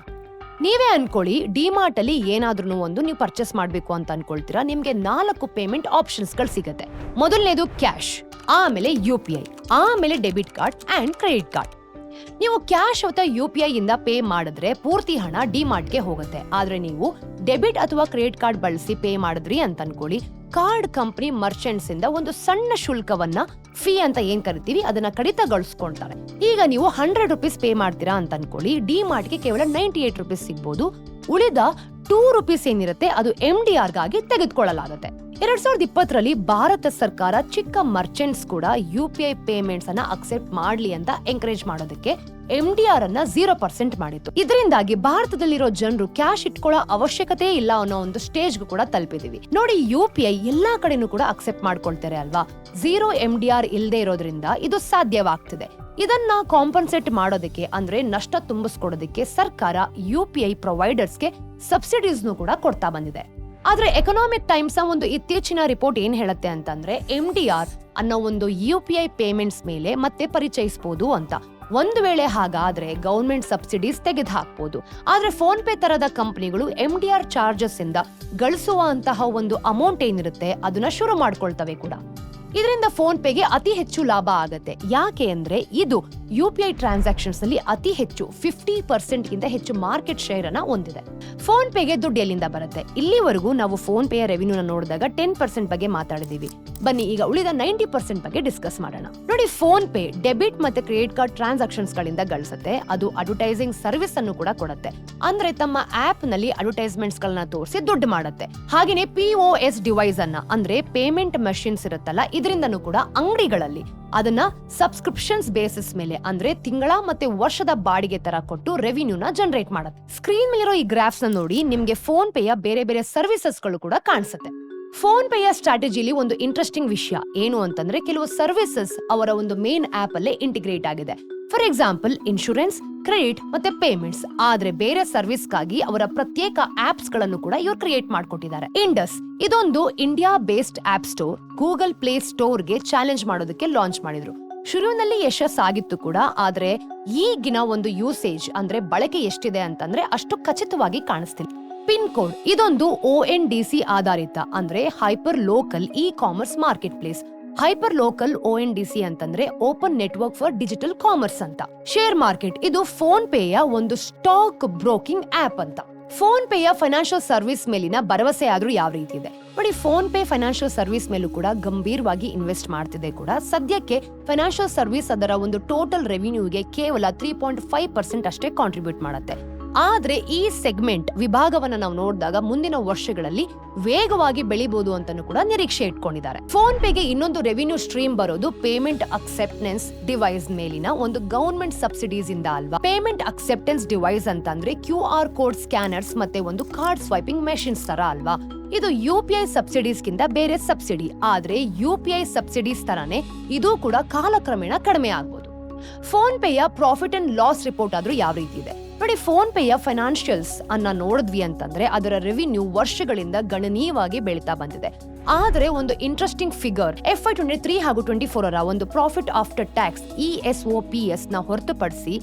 ನೀವೇ ಅನ್ಕೊಳ್ಳಿ, ಡಿಮಾರ್ಟ್ ಅಲ್ಲಿ ಏನಾದ್ರೂ ಒಂದು ನೀವು ಪರ್ಚೇಸ್ ಮಾಡಬೇಕು ಅಂತ ಅನ್ಕೊಳ್ತೀರಾ? ನಿಮ್ಗೆ ನಾಲ್ಕು ಪೇಮೆಂಟ್ ಆಪ್ಷನ್ಸ್ಗಳು ಸಿಗುತ್ತೆ. ಮೊದಲನೇದು ಕ್ಯಾಶ್, ಆಮೇಲೆ ಯು ಪಿ ಐ, ಆಮೇಲೆ debit card and credit card. ನೀವು ಕ್ಯಾಶ್ ಅಥವಾ ಯು ಪಿ ಐ ಇಂದ ಪೇ ಮಾಡಿದ್ರೆ ಪೂರ್ತಿ ಹಣ ಡಿಮಾರ್ಟ್ಗೆ ಹೋಗುತ್ತೆ. ಆದ್ರೆ ನೀವು ಡೆಬಿಟ್ ಅಥವಾ ಕ್ರೆಡಿಟ್ ಕಾರ್ಡ್ ಬಳಸಿ ಪೇ ಮಾಡಿದ್ರಿ ಅಂತ ಅನ್ಕೊಳ್ಳಿ. ಕಾರ್ಡ್ ಕಂಪನಿ ಮರ್ಚೆಂಟ್ಸ್ ಇಂದ ಒಂದು ಸಣ್ಣ ಶುಲ್ಕವನ್ನ ಫೀ ಅಂತ ಏನ್ ಕರಿತೀವಿ ಅದನ್ನ ಕಡಿತಗೊಳಿಸ್ಕೊಂತಾರೆ. ಈಗ ನೀವು ಹಂಡ್ರೆಡ್ ರುಪೀಸ್ ಪೇ ಮಾಡ್ತೀರಾ ಅಂತ ಅನ್ಕೊಳ್ಳಿ. ಡಿ ಗೆ ಕೇವಲ ನೈಂಟಿ ಏಟ್ ರುಪೀಸ್ ಸಿಗ್ಬೋದು. ಉಳಿದ ಟೂ ರುಪೀಸ್ ಏನಿರುತ್ತೆ ಅದು ಎಂ ಡಿ ಆರ್ಗಾಗಿ ತೆಗೆದುಕೊಳ್ಳಲಾಗುತ್ತೆ. ಎರಡ್ ಸಾವಿರದ ಇಪ್ಪತ್ತರಲ್ಲಿ ಭಾರತ ಸರ್ಕಾರ ಚಿಕ್ಕ ಮರ್ಚೆಂಟ್ಸ್ ಕೂಡ ಯು ಪಿ ಐ ಪೇಮೆಂಟ್ಸ್ ಅನ್ನ ಅಕ್ಸೆಪ್ಟ್ ಮಾಡ್ಲಿ ಅಂತ ಎಂಕರೇಜ್ ಮಾಡೋದಕ್ಕೆ ಎಂ ಡಿ ಆರ್ ಅನ್ನ ಜೀರೋ ಪರ್ಸೆಂಟ್ ಮಾಡಿತ್ತು. ಇದರಿಂದಾಗಿ ಭಾರತದಲ್ಲಿರೋ ಜನರು ಕ್ಯಾಶ್ ಇಟ್ಕೊಳ್ಳೋ ಅವಶ್ಯಕತೆ ಇಲ್ಲ ಅನ್ನೋ ಒಂದು ಸ್ಟೇಜ್ಗೂ ಕೂಡ ತಲುಪಿದೀವಿ. ನೋಡಿ, ಯು ಪಿ ಐ ಎಲ್ಲಾ ಕಡೆನೂ ಕೂಡ ಅಕ್ಸೆಪ್ಟ್ ಮಾಡ್ಕೊಳ್ತಾರೆ ಅಲ್ವಾ? ಝೀರೋ ಎಂ ಡಿ ಆರ್ ಇಲ್ಲದೆ ಇರೋದ್ರಿಂದ ಇದು ಸಾಧ್ಯವಾಗ್ತಿದೆ. ಇದನ್ನ ಕಾಂಪನ್ಸೇಟ್ ಮಾಡೋದಕ್ಕೆ ಅಂದ್ರೆ ನಷ್ಟ ತುಂಬಿಸ್ಕೊಡೋದಕ್ಕೆ ಸರ್ಕಾರ ಯು ಪಿ ಐ ಪ್ರೊವೈಡರ್ಸ್ಗೆ ಸಬ್ಸಿಡೀಸ್ನು ಕೂಡ ಕೊಡ್ತಾ ಬಂದಿದೆ. ಆದ್ರೆ ಎಕನಾಮಿಕ್ ಟೈಮ್ಸ್ ಒಂದು ಇತ್ತೀಚಿನ ರಿಪೋರ್ಟ್ ಏನು ಹೇಳುತ್ತೆ ಅಂತಂದ್ರೆ ಎಂ ಡಿ ಆರ್ ಅನ್ನೋ ಒಂದು ಯು ಪಿ ಐ ಪೇಮೆಂಟ್ಸ್ ಮೇಲೆ ಮತ್ತೆ ಪರಿಚಯಿಸಬಹುದು ಅಂತ. ಒಂದು ವೇಳೆ ಹಾಗಾದ್ರೆ ಗೌರ್ಮೆಂಟ್ ಸಬ್ಸಿಡೀಸ್ ತೆಗೆದು ಹಾಕ್ಬೋದು ಆದ್ರೆ ಫೋನ್ ಪೇ ತರದ ಕಂಪನಿಗಳು ಎಂ ಡಿ ಆರ್ ಚಾರ್ಜಸ್ ಇಂದ ಗಳಿಸುವಂತಹ ಒಂದು ಅಮೌಂಟ್ ಏನಿರುತ್ತೆ, ಅದನ್ನ ಶುರು ಮಾಡ್ಕೊಳ್ತವೆ ಕೂಡ. ಇದರಿಂದ ಫೋನ್ ಪೇಗೆ ಅತಿ ಹೆಚ್ಚು ಲಾಭ ಆಗುತ್ತೆ. ಯಾಕೆ ಅಂದ್ರೆ ಇದು ಯು ಪಿ ಐ ಟ್ರಾನ್ಸಾಕ್ಷನ್ಸ್ ಅಲ್ಲಿ ಅತಿ ಹೆಚ್ಚು ಫಿಫ್ಟಿ ಪರ್ಸೆಂಟ್ ಗಿಂತ ಹೆಚ್ಚು ಮಾರ್ಕೆಟ್ ಶೇರ್ ಅನ್ನ ಹೊಂದಿದೆ. ಫೋನ್ ಪೇಗೆ ದುಡ್ಡು ಎಲ್ಲಿಂದ ಬರುತ್ತೆ? ಇಲ್ಲಿವರೆಗೂ ನಾವು ಫೋನ್ ಪೇಯ ರೆವಿನ್ಯೂನ ನೋಡಿದಾಗ ಟೆನ್ ಪರ್ಸೆಂಟ್ ಬಗ್ಗೆ ಮಾತಾಡಿದೀವಿ. ಬನ್ನಿ, ಈಗ ಉಳಿದ ನೈಂಟಿ ಪರ್ಸೆಂಟ್ ಬಗ್ಗೆ ಡಿಸ್ಕಸ್ ಮಾಡೋಣ. ನೋಡಿ, ಫೋನ್ ಪೇ ಡೆಬಿಟ್ ಮತ್ತೆ ಕ್ರೆಡಿಟ್ ಕಾರ್ಡ್ ಟ್ರಾನ್ಸಾಕ್ಷನ್ಸ್ ಗಳಿಂದ ಗಳಿಸುತ್ತೆ. ಅದು ಅಡ್ವರ್ಟೈಸಿಂಗ್ ಸರ್ವಿಸ್ ಅನ್ನು ಕೂಡ ಕೊಡುತ್ತೆ. ಅಂದ್ರೆ ತಮ್ಮ ಆಪ್ನಲ್ಲಿ ಅಡ್ವರ್ಟೈಸ್ಮೆಂಟ್ಸ್ ಗಳನ್ನ ತೋರಿಸಿ ದುಡ್ಡು ಮಾಡುತ್ತೆ. ಹಾಗೇನೆ ಪಿ ಎಸ್ ಡಿವೈಸ್ ಅನ್ನ, ಅಂದ್ರೆ ಪೇಮೆಂಟ್ ಮಷಿನ್ಸ್ ಇರುತ್ತಲ್ಲ ಇದರಿಂದನೂ ಕೂಡ ಅಂಗಡಿಗಳಲ್ಲಿ ಅದನ್ನ ಸಬ್ಸ್ಕ್ರಿಪ್ಷನ್ಸ್ ಬೇಸಿಸ್ ಮೇಲೆ ಅಂದ್ರೆ ತಿಂಗಳ ಮತ್ತೆ ವರ್ಷದ ಬಾಡಿಗೆ ತರ ಕೊಟ್ಟು ರೆವಿನ್ಯೂನ ಜನರೇಟ್ ಮಾಡುತ್ತೆ. ಸ್ಕ್ರೀನ್ ಮೇಲಿರೋ ಈ ಗ್ರಾಫ್ಸ್ನ ನೋಡಿ ನಿಮ್ಗೆ ಫೋನ್ ಪೇಯ ಬೇರೆ ಬೇರೆ ಸರ್ವಿಸಸ್ಗಳು ಕೂಡ ಕಾಣಿಸುತ್ತೆ. ಫೋನ್ ಪೇಯ ಸ್ಟ್ರಾಟಜಿಲಿ ಒಂದು ಇಂಟ್ರೆಸ್ಟಿಂಗ್ ವಿಷಯ. ಏನು ಅಂತಂದ್ರೆ ಕೆಲವು ಸರ್ವಿಸಸ್ ಅವರ ಒಂದು ಮೇನ್ ಆಪ್ ಅಲ್ಲೇ ಇಂಟಿಗ್ರೇಟ್ ಆಗಿದೆ. ಫಾರ್ ಎಕ್ಸಾಂಪಲ್ ಇನ್ಶೂರೆನ್ಸ್ ಕ್ರೆಡಿಟ್ ಮತ್ತೆ ಪೇಮೆಂಟ್ಸ್ ಆದ್ರೆ ಬೇರೆ ಸರ್ವಿಸ್ಗಾಗಿ ಅವರ ಪ್ರತ್ಯೇಕ ಆಪ್ಸ್ಗಳನ್ನು ಕೂಡ ಇವರು ಕ್ರಿಯೇಟ್ ಮಾಡ್ಕೊಟ್ಟಿದ್ದಾರೆ. ಇಂಡಸ್ ಇದೊಂದು India based app store Google Play ಸ್ಟೋರ್ಗೆ challenge ಮಾಡೋದಕ್ಕೆ ಲಾಂಚ್ ಮಾಡಿದ್ರು. ಶುರುವಿನಲ್ಲಿ ಯಶಸ್ಸಾಗಿತ್ತು ಕೂಡ, ಆದ್ರೆ ಈಗಿನ ಒಂದು ಯೂಸೇಜ್ ಅಂದ್ರೆ ಬಳಕೆ ಎಷ್ಟಿದೆ ಅಂತಂದ್ರೆ ಅಷ್ಟು ಖಚಿತವಾಗಿ ಕಾಣಿಸ್ತಿಲ್ಲ. Pin code. ಇದೊಂದು ಒ ಎನ್ ಡಿ ಸಿ ಆಧಾರಿತ, ಅಂದ್ರೆ hyperlocal e commerce marketplace hyperlocal O N D C ಅಂತಂದ್ರೆ open network for digital commerce ಅಂತ. ಶೇರ್ ಮಾರ್ಕೆಟ್, ಇದು ಫೋನ್ ಪೇಯ ಒಂದು ಸ್ಟಾಕ್ ಬ್ರೋಕಿಂಗ್ ಆಪ್ ಅಂತ. ಫೋನ್ ಪೇಯ ಫೈನಾನ್ಷಿಯಲ್ ಸರ್ವಿಸ್ ಮೇಲಿನ ಭರವಸೆ ಆದ್ರೂ ಯಾವ ರೀತಿ ಇದೆ? ನೋಡಿ, ಫೋನ್ ಪೇ ಫೈನಾನ್ಷಿಯಲ್ ಸರ್ವಿಸ್ ಮೇಲೂ ಕೂಡ ಗಂಭೀರವಾಗಿ ಇನ್ವೆಸ್ಟ್ ಮಾಡ್ತಿದೆ ಕೂಡ. ಸದ್ಯಕ್ಕೆ ಫೈನಾನ್ಷಿಯಲ್ ಸರ್ವಿಸ್ ಅದರ ಒಂದು ಟೋಟಲ್ ರೆವಿನ್ಯೂಗೆ ಕೇವಲ ತ್ರೀ ಪಾಯಿಂಟ್ ಫೈವ್ ಪರ್ಸೆಂಟ್ ಅಷ್ಟೇ ಕಾಂಟ್ರಿಬ್ಯೂಟ್ ಮಾಡುತ್ತೆ. ಆದ್ರೆ ಈ ಸೆಗ್ಮೆಂಟ್ ವಿಭಾಗವನ್ನ ನಾವು ನೋಡಿದಾಗ ಮುಂದಿನ ವರ್ಷಗಳಲ್ಲಿ ವೇಗವಾಗಿ ಬೆಳಿಬಹುದು ಅಂತಲೂ ಕೂಡ ನಿರೀಕ್ಷೆ ಇಟ್ಕೊಂಡಿದ್ದಾರೆ. ಫೋನ್ ಪೇಗೆ ಇನ್ನೊಂದು ರೆವಿನ್ಯೂ ಸ್ಟ್ರೀಮ್ ಬರೋದು ಪೇಮೆಂಟ್ ಅಕ್ಸೆಪ್ಟೆನ್ಸ್ ಡಿವೈಸ್ ಮೇಲಿನ ಒಂದು ಗವರ್ಮೆಂಟ್ ಸಬ್ಸಿಡೀಸ್ ಇಂದ ಅಲ್ವಾ? ಪೇಮೆಂಟ್ ಅಕ್ಸೆಪ್ಟೆನ್ಸ್ ಡಿವೈಸ್ ಅಂತಂದ್ರೆ ಕ್ಯೂ ಆರ್ ಕೋಡ್ ಸ್ಕ್ಯಾನರ್ಸ್ ಮತ್ತೆ ಒಂದು ಕಾರ್ಡ್ ಸ್ವೈಪಿಂಗ್ ಮೆಷಿನ್ಸ್ ತರ ಅಲ್ವಾ? ಇದು ಯು ಪಿ ಐ ಸಬ್ಸಿಡೀಸ್ ಗಿಂತ ಬೇರೆ ಸಬ್ಸಿಡಿ ಆದ್ರೆ ಯು ಪಿ ಐ ಸಬ್ಸಿಡೀಸ್ ತರಾನೇ ಇದು ಕೂಡ ಕಾಲಕ್ರಮೇಣ ಕಡಿಮೆ ಆಗ್ಬೋದು. ಫೋನ್ ಪೇಯ ಪ್ರಾಫಿಟ್ ಅಂಡ್ ಲಾಸ್ ರಿಪೋರ್ಟ್ ಆದ್ರೂ ಯಾವ ರೀತಿ ಇದೆ? ನೋಡಿ ಫೋನ್ ಪೇಯ ಫೈನಾನ್ಷಿಯಲ್ಸ್ ಅನ್ನ ನೋಡಿದ್ವಿ ಅಂತಂದ್ರೆ ಅದರ ರೆವಿನ್ಯೂ ವರ್ಷಗಳಿಂದ ಗಣನೀಯವಾಗಿ ಬೆಳೀತಾ ಬಂದಿದೆ. ಆದರೆ ಒಂದು interesting figure F Y twenty three ಹಾಗೂ ಟ್ವೆಂಟಿ ಫೋರ್ ಅರ ಒಂದು profit after tax E S O P ಎಸ್ನ ಹೊರತುಪಡಿಸಿ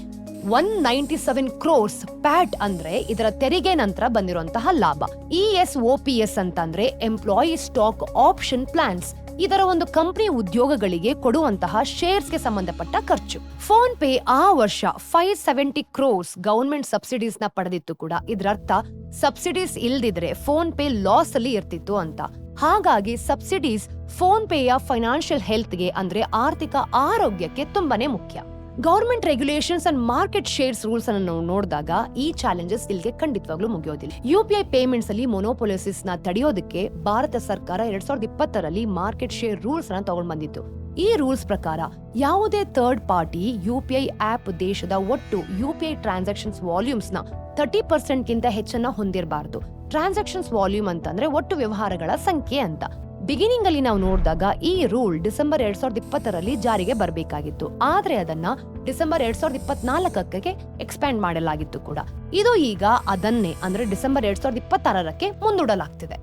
one ninety seven crores PAT ಅಂದ್ರೆ ಇದರ ತೆರಿಗೆ ನಂತರ ಬಂದಿರುವಂತಹ ಲಾಭ. E S O P S ಅಂತಂದ್ರೆ ಎಂಪ್ಲಾಯಿ ಸ್ಟಾಕ್ ಆಪ್ಷನ್ ಪ್ಲಾನ್ಸ್ ಇದರ ಒಂದು ಕಂಪನಿ ಉದ್ಯೋಗಗಳಿಗೆ ಕೊಡುವಂತಹ ಶೇರ್ಸ್ಗೆ ಸಂಬಂಧಪಟ್ಟ ಖರ್ಚು. ಫೋನ್ ಪೇ ಆ ವರ್ಷ ಫೈವ್ ಸೆವೆಂಟಿ ಕ್ರೋರ್ಸ್ ಗವರ್ಮೆಂಟ್ ಸಬ್ಸಿಡೀಸ್ನ ಪಡೆದಿತ್ತು ಕೂಡ. ಇದರರ್ಥ ಸಬ್ಸಿಡೀಸ್ ಇಲ್ದಿದ್ರೆ ಫೋನ್ ಪೇ ಲಾಸ್ ಅಲ್ಲಿ ಇರ್ತಿತ್ತು ಅಂತ. ಹಾಗಾಗಿ ಸಬ್ಸಿಡೀಸ್ ಫೋನ್ ಪೇಯ ಫೈನಾನ್ಷಿಯಲ್ ಹೆಲ್ತ್ಗೆ ಅಂದ್ರೆ ಆರ್ಥಿಕ ಆರೋಗ್ಯಕ್ಕೆ ತುಂಬಾನೇ ಮುಖ್ಯ. Government regulations and market shares rules ಅನ್ನು ನೋಡಿದಾಗ ಈ ಚಾಲೆಂಜಸ್ ಇಲ್ಲಿಗೆ ಖಂಡಿತವಾಗ್ಲೂ ಮುಗಿಯೋದಿಲ್ಲ. ಯು ಪಿ ಐ ಪೇಮೆಂಟ್ಸ್ ಅಲ್ಲಿ ಮೊನೋಪೊಲಿಸಿಸ್ನ ತಡೆಯೋದಕ್ಕೆ ಭಾರತ ಸರ್ಕಾರ ಎರಡ್ ಸಾವಿರದ ಇಪ್ಪತ್ತರಲ್ಲಿ ಮಾರ್ಕೆಟ್ ಶೇರ್ ರೂಲ್ಸ್ ಅನ್ನ ತಗೊಂಡ್ ಬಂದಿತ್ತು. ಈ ರೂಲ್ಸ್ ಪ್ರಕಾರ ಯಾವುದೇ third party U P I app ದೇಶದ ಒಟ್ಟು ಯು ಪಿ ಐ ಟ್ರಾನ್ಸಾಕ್ಷನ್ಸ್ ವಾಲ್ಯೂಮ್ಸ್ನ ತರ್ಟಿ ಪರ್ಸೆಂಟ್ ಗಿಂತ ಹೆಚ್ಚನ್ನ ಹೊಂದಿರಬಾರದು. ಟ್ರಾನ್ಸಾಕ್ಷನ್ಸ್ ವಾಲ್ಯೂಮ್ ಅಂತಂದ್ರೆ ಒಟ್ಟು ವ್ಯವಹಾರಗಳ ಸಂಖ್ಯೆ ಅಂತ. ಬಿಗಿನಿಂಗ್ ಅಲ್ಲಿ ನಾವು ನೋಡಿದಾಗ ಈ ರೂಲ್ ಡಿಸೆಂಬರ್ ಎರಡ್ ಸಾವಿರದ ಇಪ್ಪತ್ತರಲ್ಲಿ ಜಾರಿಗೆ ಬರಬೇಕಾಗಿತ್ತು. ಆದ್ರೆ ಅದನ್ನ ಡಿಸೆಂಬರ್ ಎರಡ್ ಸಾವಿರದ ಇಪ್ಪತ್ನಾಲ್ಕಕ್ಕೆ ಎಕ್ಸ್ಪ್ಯಾಂಡ್ ಮಾಡಲಾಗಿತ್ತು ಕೂಡ. ಇದು ಈಗ ಅದನ್ನೇ ಅಂದ್ರೆ ಡಿಸೆಂಬರ್ ಎರಡ್ ಸಾವಿರದ ಇಪ್ಪತ್ತಾರಕ್ಕೆ ಮುಂದೂಡಲಾಗ್ತಿದೆ.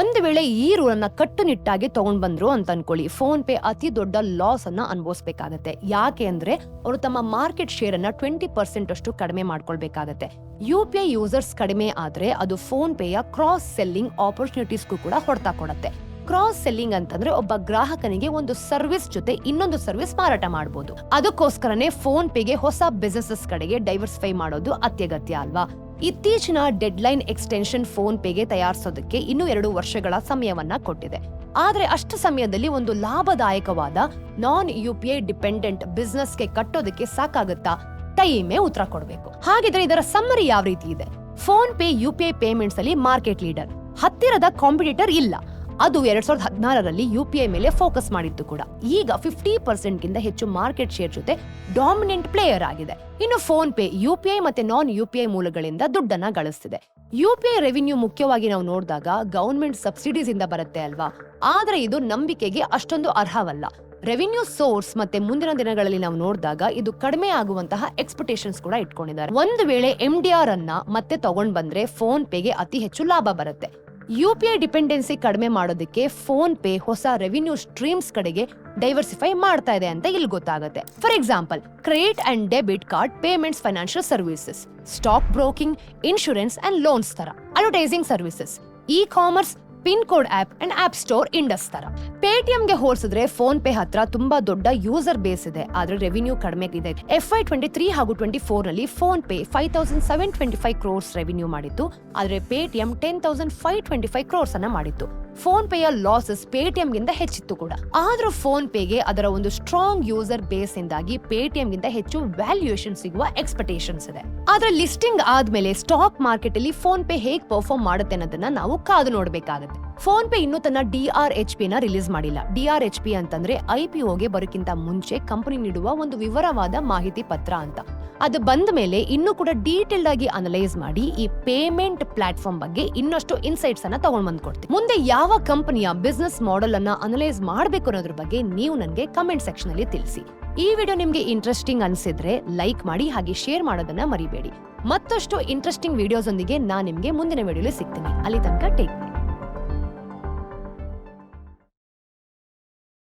ಒಂದು ವೇಳೆ ಈ ರೂಲ್ ಅನ್ನ ಕಟ್ಟುನಿಟ್ಟಾಗಿ ತಗೊಂಡ್ ಬಂದ್ರು ಅಂತ ಅನ್ಕೊಳ್ಳಿ. ಫೋನ್ ಪೇ ಅತಿ ದೊಡ್ಡ ಲಾಸ್ ಅನ್ನ ಅನುಭವಿಸಬೇಕಾಗತ್ತೆ. ಯಾಕೆ ಅಂದ್ರೆ ಅವರು ತಮ್ಮ ಮಾರ್ಕೆಟ್ ಶೇರ್ ಅನ್ನ ಟ್ವೆಂಟಿ ಪರ್ಸೆಂಟ್ ಅಷ್ಟು ಕಡಿಮೆ ಮಾಡ್ಕೊಳ್ಬೇಕಾಗತ್ತೆ. ಯು ಪಿ ಐ ಯೂಸರ್ಸ್ ಕಡಿಮೆ ಆದ್ರೆ ಅದು ಫೋನ್ ಪೇಯ ಕ್ರಾಸ್ ಸೆಲ್ಲಿಂಗ್ ಆಪರ್ಚುನಿಟೀಸ್ಗೂ ಕೂಡ ಹೊಡ್ತಾ ಕೊಡತ್ತೆ. ಕ್ರಾಸ್ ಸೆಲ್ಲಿಂಗ್ ಅಂತಂದ್ರೆ ಒಬ್ಬ ಗ್ರಾಹಕನಿಗೆ ಒಂದು ಸರ್ವಿಸ್ ಜೊತೆ ಇನ್ನೊಂದು ಸರ್ವಿಸ್ ಮಾರಾಟ ಮಾಡಬಹುದು ಅದಕ್ಕೋಸ್ಕರನೇ ಫೋನ್ ಪೇಗೆ ಹೊಸ ಬಿಸಿನೆಸಸ್ ಕಡೆಗೆ ಡೈವರ್ಸಿಫೈ ಮಾಡೋದು ಅತ್ಯಗತ್ಯ ಅಲ್ವಾ? ಇತ್ತೀಚಿನ ಡೆಡ್ಲೈನ್ ಎಕ್ಸ್ಟೆನ್ಷನ್ ಫೋನ್ ಪೇಗೆ ತಯಾರಿಸೋದಕ್ಕೆ ಇನ್ನೂ ಎರಡು ವರ್ಷಗಳ ಸಮಯವನ್ನ ಕೊಟ್ಟಿದೆ. ಆದರೆ ಅಷ್ಟು ಸಮಯದಲ್ಲಿ ಒಂದು ಲಾಭದಾಯಕವಾದ non U P I dependent ಬಿಸ್ನೆಸ್ಗೆ ಕಟ್ಟೋದಕ್ಕೆ ಸಾಕಾಗುತ್ತಾ? ಟೈಮೇ ಉತ್ತರ ಕೊಡಬೇಕು. ಹಾಗಿದ್ರೆ ಇದರ ಸಮ್ಮರಿ ಯಾವ ರೀತಿ ಇದೆ? PhonePe U P I payments ಅಲ್ಲಿ ಮಾರ್ಕೆಟ್ ಲೀಡರ್ ಹತ್ತಿರದ ಕಾಂಪಿಟೇಟರ್ ಇಲ್ಲ. ಅದು ಎರಡ್ ಸಾವಿರದ ಹದಿನಾರರಲ್ಲಿ ಯು ಪಿ ಐ ಮೇಲೆ ಫೋಕಸ್ ಮಾಡಿತ್ತು ಕೂಡ. ಈಗ ಫಿಫ್ಟಿ ಪರ್ಸೆಂಟ್ ಗಿಂತ ಹೆಚ್ಚು ಮಾರ್ಕೆಟ್ ಶೇರ್ ಜೊತೆ ಡಾಮಿನೆಂಟ್ ಪ್ಲೇಯರ್ ಆಗಿದೆ. ಇನ್ನು PhonePe U P I ಮತ್ತೆ ನಾನ್ ಯು ಪಿ ಐ ಮೂಲಗಳಿಂದ ದುಡ್ಡನ್ನ ಗಳಿಸ್ತಿದೆ. ಯು ಪಿ ಐ ರೆವಿನ್ಯೂ ಮುಖ್ಯವಾಗಿ ನಾವು ನೋಡಿದಾಗ ಗೌರ್ಮೆಂಟ್ ಸಬ್ಸಿಡೀಸ್ ಇಂದ ಬರುತ್ತೆ ಅಲ್ವಾ? ಆದ್ರೆ ಇದು ನಂಬಿಕೆಗೆ ಅಷ್ಟೊಂದು ಅರ್ಹವಲ್ಲ. ರೆವಿನ್ಯೂ ಸೋರ್ಸ್ ಮತ್ತೆ ಮುಂದಿನ ದಿನಗಳಲ್ಲಿ ನಾವು ನೋಡಿದಾಗ ಇದು ಕಡಿಮೆ ಆಗುವಂತಹ ಎಕ್ಸ್ಪೆಕ್ಟೇಷನ್ಸ್ ಕೂಡ ಇಟ್ಕೊಂಡಿದ್ದಾರೆ. ಒಂದು ವೇಳೆ ಎಂ ಡಿ ಆರ್ ಅನ್ನ ಮತ್ತೆ ತಗೊಂಡ್ ಬಂದ್ರೆ ಫೋನ್ ಪೇಗೆ ಅತಿ ಹೆಚ್ಚು ಲಾಭ ಬರುತ್ತೆ. ಯು ಪಿ ಐ ಡಿಪೆಂಡೆನ್ಸಿ ಕಡಿಮೆ ಮಾಡೋದಕ್ಕೆ ಫೋನ್ ಪೇ ಹೊಸ ರೆವಿನ್ಯೂ ಸ್ಟ್ರೀಮ್ಸ್ ಕಡೆಗೆ ಡೈವರ್ಸಿಫೈ ಮಾಡ್ತಾ ಇದೆ ಅಂತ ಇಲ್ಲಿ ಗೊತ್ತಾಗುತ್ತೆ. For example credit and debit card payments financial services stock broking insurance and loans ತರ advertising services e commerce pin code app and app store Indus ತರ ಪೇಟಿಎಂಗೆ ಹೋಲಿಸಿದ್ರೆ ಫೋನ್ ಪೇ ಹತ್ರ ತುಂಬಾ ದೊಡ್ಡ ಯೂಸರ್ ಬೇಸ್ ಇದೆ. ಆದ್ರೆ ರೆವಿನ್ಯೂ ಕಡಿಮೆ ಇದೆ. ಎಫ್ ಐ ಟ್ವೆಂಟಿ ತ್ರೀ ಹಾಗೂ twenty ಫೋರ್ನಲ್ಲಿ PhonePe five thousand seven twenty five crores revenue ಮಾಡಿತ್ತು. ಆದ್ರೆ Paytm ten thousand five twenty five crores ಅನ್ನ ಮಾಡಿತ್ತು. ಫೋನ್ ಪೇಯ ಲಾಸಸ್ ಪೇಟಿಎಂ ಗಿಂತ ಹೆಚ್ಚಿತ್ತು ಕೂಡ. ಆದ್ರೂ ಫೋನ್ ಪೇಗೆ ಅದರ ಒಂದು ಸ್ಟ್ರಾಂಗ್ ಯೂಸರ್ ಬೇಸ್ ಇಂದಾಗಿ ಪೇಟಿಎಂ ಗಿಂತ ಹೆಚ್ಚು ವ್ಯಾಲ್ಯೂಯೇಷನ್ ಸಿಗುವ ಎಕ್ಸ್ಪೆಕ್ಟೇಷನ್ಸ್ ಇದೆ. ಆದ್ರೆ ಲಿಸ್ಟಿಂಗ್ ಆದ್ಮೇಲೆ ಸ್ಟಾಕ್ ಮಾರ್ಕೆಟ್ ಅಲ್ಲಿ ಫೋನ್ ಪೇ ಹೇಗ್ ಪರ್ಫಾರ್ಮ್ ಮಾಡುತ್ತೆ ಅನ್ನೋದನ್ನ ನಾವು ಕಾದು ನೋಡಬೇಕಾಗುತ್ತೆ. ಫೋನ್ ಪೇ ಇನ್ನೂ ತನ್ನ ಡಿ ಆರ್ ಎಚ್ ಪಿ ನ ರಿಲೀಸ್ ಮಾಡಿಲ್ಲ. ಡಿ ಆರ್ ಎಚ್ ಪಿ ಅಂತಂದ್ರೆ ಐ ಪಿ ಒಗೆ ಬರೋಕ್ಕಿಂತ ಮುಂಚೆ ಕಂಪನಿ ನೀಡುವ ಒಂದು ವಿವರವಾದ ಮಾಹಿತಿ ಪತ್ರ ಅಂತ. ಅದು ಬಂದ ಮೇಲೆ ಇನ್ನೂ ಕೂಡ ಡೀಟೇಲ್ಡ್ ಆಗಿ ಅನಲೈಸ್ ಮಾಡಿ ಈ ಪೇಮೆಂಟ್ ಪ್ಲಾಟ್ಫಾರ್ಮ್ ಬಗ್ಗೆ ಇನ್ನಷ್ಟು ಇನ್ಸೈಟ್ಸ್ ಅನ್ನ ತಗೊಂಡ್ ಬಂದ್ಕೊಡ್ತೀವಿ. ಮುಂದೆ ಯಾವ ಕಂಪನಿಯ ಬಿಸ್ನೆಸ್ ಮಾಡೆಲ್ ಅನ್ನ ಅನಲೈಸ್ ಮಾಡಬೇಕು ಅನ್ನೋದ್ರ ಬಗ್ಗೆ ನೀವು ನನಗೆ ಕಮೆಂಟ್ ಸೆಕ್ಷನ್ ಅಲ್ಲಿ ತಿಳಿಸಿ. ಈ ವಿಡಿಯೋ ನಿಮ್ಗೆ ಇಂಟ್ರೆಸ್ಟಿಂಗ್ ಅನ್ಸಿದ್ರೆ ಲೈಕ್ ಮಾಡಿ ಹಾಗೆ ಶೇರ್ ಮಾಡೋದನ್ನ ಮರಿಬೇಡಿ. ಮತ್ತಷ್ಟು ಇಂಟ್ರೆಸ್ಟಿಂಗ್ ವಿಡಿಯೋಸ್ ಒಂದಿಗೆ ನಾನು ನಿಮ್ಗೆ ಮುಂದಿನ ವಿಡಿಯೋಲಿ ಸಿಗ್ತೀನಿ. ಅಲ್ಲಿ ತನಕ ಟೇಕ್ ಕೇರ್